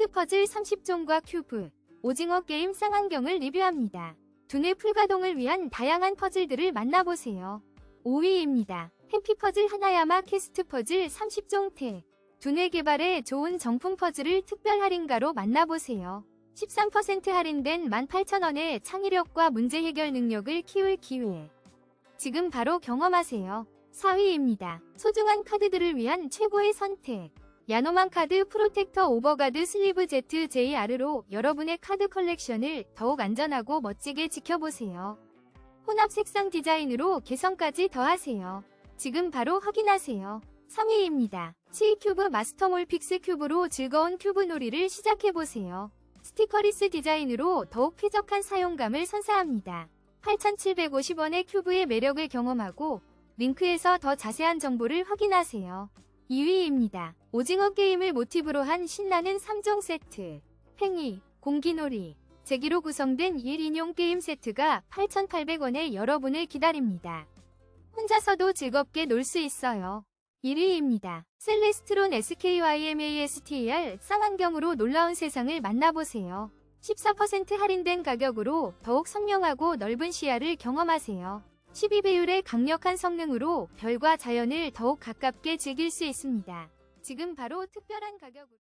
퀘스트 퍼즐 30종과 큐브, 오징어 게임 쌍안경을 리뷰합니다. 두뇌 풀가동을 위한 다양한 퍼즐들을 만나보세요. 5위입니다. 해피 퍼즐 하나야마 퀘스트 퍼즐 30종 태. 두뇌 개발에 좋은 정품 퍼즐을 특별 할인가로 만나보세요. 13% 할인된 18,000원의 창의력과 문제 해결 능력을 키울 기회. 지금 바로 경험하세요. 4위입니다. 소중한 카드들을 위한 최고의 선택. 야노만 카드 프로텍터 오버가드 슬리브 ZJR로 여러분의 카드 컬렉션을 더욱 안전하고 멋지게 지켜보세요. 혼합 색상 디자인으로 개성까지 더하세요. 지금 바로 확인하세요. 3위입니다. C큐브 마스터몰 픽스 큐브로 즐거운 큐브 놀이를 시작해보세요. 스티커리스 디자인으로 더욱 쾌적한 사용감을 선사합니다. 8,750원의 큐브의 매력을 경험하고 링크에서 더 자세한 정보를 확인하세요. 2위입니다. 오징어 게임을 모티브로 한 신나는 3종 세트. 팽이, 공기놀이, 제기로 구성된 1인용 게임 세트가 8,800원에 여러분을 기다립니다. 혼자서도 즐겁게 놀 수 있어요. 1위입니다. 셀레스트론 SKYMASTER 쌍안경으로 놀라운 세상을 만나보세요. 14% 할인된 가격으로 더욱 선명하고 넓은 시야를 경험하세요. 12배율의 강력한 성능으로 별과 자연을 더욱 가깝게 즐길 수 있습니다. 지금 바로 특별한 가격으로